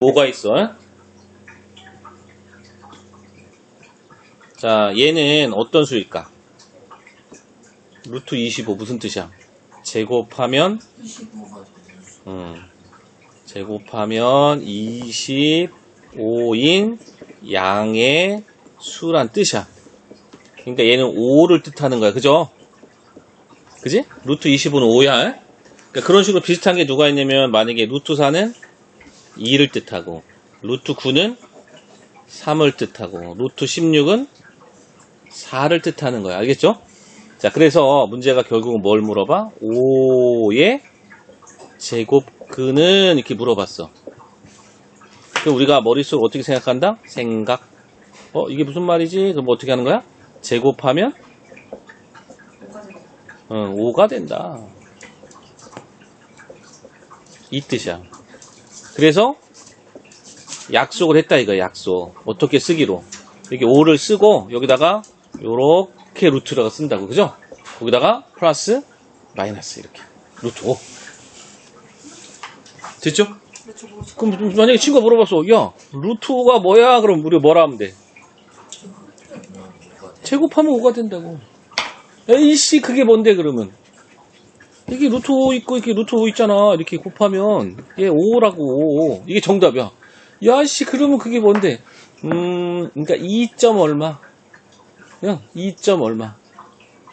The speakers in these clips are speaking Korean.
뭐가 있어? 자, 얘는 어떤 수일까? 루트 25 무슨 뜻이야? 제곱하면 25가 음, 제곱하면 25인 양의 수란 뜻이야. 그러니까 얘는 5를 뜻하는 거야. 그죠? 그지? 루트 25는 5야. 그러니까 그런 식으로 비슷한 게 누가 있냐면 만약에 루트 4는 2를 뜻하고 루트 9는 3을 뜻하고 루트 16은 4를 뜻하는 거야. 알겠죠? 자, 그래서 문제가 결국은 뭘 물어봐? 5의 제곱근은 이렇게 물어봤어. 그럼 우리가 머릿속으로 어떻게 생각한다? 생각. 어, 이게 무슨 말이지? 그럼 어떻게 하는 거야? 제곱하면? 응, 5가 된다. 이 뜻이야. 그래서 약속을 했다 이거야, 약속. 어떻게 쓰기로. 이렇게 5를 쓰고 여기다가 요렇게 루트라고 쓴다고. 그죠? 거기다가 플러스 마이너스 이렇게. 루트 5. 됐죠? 그럼 만약에 친구가 물어봤어. 야, 루트 5가 뭐야? 그럼 우리 뭐라 하면 돼? 제곱하면 5가 된다고. 에이씨, 그게 뭔데, 그러면? 이게 루트 5 있고, 이렇게 루트 5 있잖아. 이렇게 곱하면, 얘 5라고. 이게 정답이야. 야, 씨, 그러면 그게 뭔데? 음, 그러니까 2점 얼마? 그냥 2점 얼마.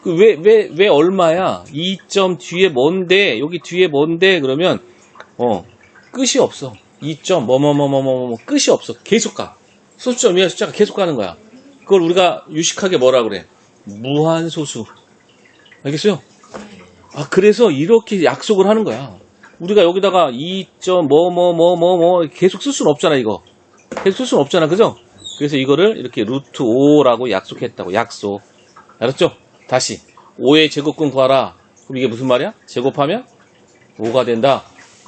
그 왜, 왜, 왜 얼마야? 2점 뒤에 뭔데? 여기 뒤에 뭔데? 그러면, 어, 끝이 없어. 2점, 뭐, 뭐, 뭐, 뭐, 뭐, 뭐, 끝이 없어. 계속 가. 소수점 위에 숫자가 계속 가는 거야. 그걸 우리가 유식하게 뭐라 그래? 무한소수. 알겠어요? 아, 그래서 이렇게 약속을 하는 거야. 우리가 여기다가 2점, 뭐, 뭐, 뭐, 뭐, 뭐, 계속 쓸 수는 없잖아, 이거. 계속 쓸 수는 없잖아, 그죠? 그래서 이거를 이렇게 루트 5라고 약속했다고, 약속. 알았죠? 다시. 5의 제곱근 구하라. 그럼 이게 무슨 말이야? 제곱하면 5가 된다.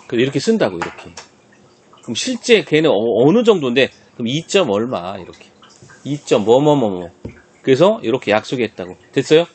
그래서 이렇게 쓴다고, 이렇게. 그럼 실제 걔는 어, 느 정도인데, 그럼 2점 얼마, 이렇게. 2점 뭐, 뭐, 뭐, 뭐. 그래서 이렇게 약속했다고. 됐어요?